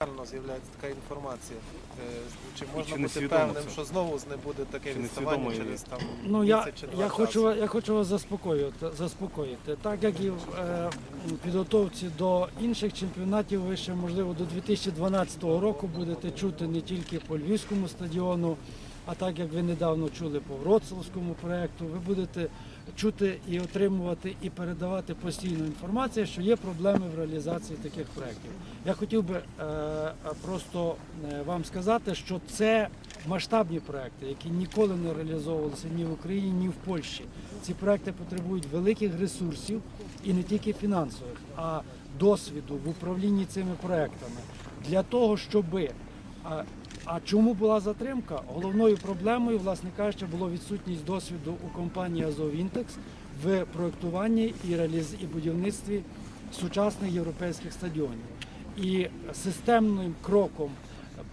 Реально з'являється така інформація. Е, Чи можна чи бути певним, це? що знову не буде таке Чи відставання через там Ну я, місяць чи два я, хочу, я хочу вас заспокоїти, заспокоїти. Так як і в е, підготовці до інших чемпіонатів, ви ще можливо до 2012 року будете чути не тільки по Львівському стадіону, а так як ви недавно чули по Вроцлавському проєкту, ви будете чути і отримувати і передавати постійну інформацію, що є проблеми в реалізації таких проєктів. Я хотів би е, е, просто е, вам сказати, що це масштабні проекти, які ніколи не реалізовувалися ні в Україні, ні в Польщі. Ці проекти потребують великих ресурсів і не тільки фінансових, а досвіду в управлінні цими проектами для того, щоби а, чому була затримка? Головною проблемою, власне кажучи, було відсутність досвіду у компанії Азовінтекс в проектуванні і реаліз... і будівництві сучасних європейських стадіонів. І системним кроком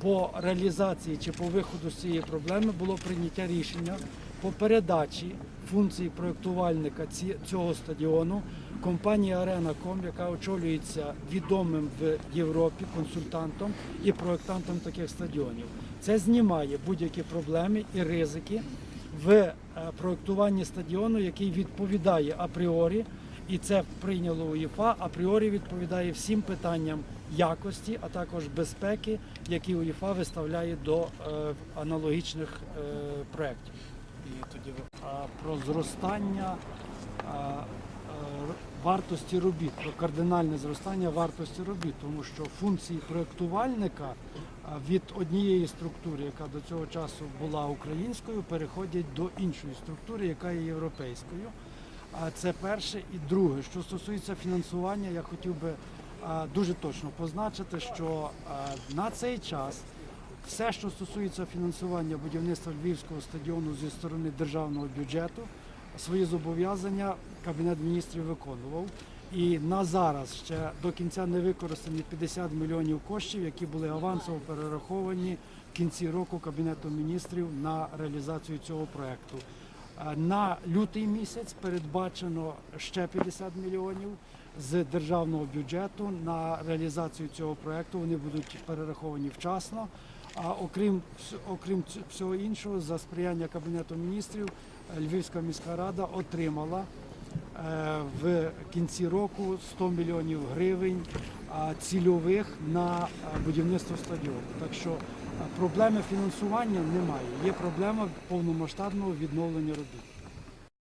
по реалізації чи по виходу з цієї проблеми було прийняття рішення по передачі функцій проєктувальника цього стадіону компанії Арена.ком, яка очолюється відомим в Європі консультантом і проєктантом таких стадіонів. Це знімає будь-які проблеми і ризики в е, проєктуванні стадіону, який відповідає апріорі, і це прийняло УЄФА, апріорі відповідає всім питанням якості, а також безпеки, які УЄФА виставляє до е, аналогічних е, проєктів. А, про зростання вартості робіт, про кардинальне зростання вартості робіт, тому що функції проєктувальника від однієї структури, яка до цього часу була українською, переходять до іншої структури, яка є європейською. А це перше і друге. Що стосується фінансування, я хотів би дуже точно позначити, що на цей час все, що стосується фінансування будівництва Львівського стадіону зі сторони державного бюджету, свої зобов'язання Кабінет міністрів виконував. І на зараз ще до кінця не використані 50 мільйонів коштів, які були авансово перераховані в кінці року Кабінетом міністрів на реалізацію цього проекту. Е, На лютий місяць передбачено ще 50 мільйонів з державного бюджету на реалізацію цього проекту. Вони будуть перераховані вчасно. А окрім окрім всього іншого, за сприяння Кабінету міністрів е, Львівська міська рада отримала е, в кінці року 100 мільйонів гривень цільових на е, будівництво стадіону. Так що проблеми фінансування немає. Є проблема повномасштабного відновлення робіт.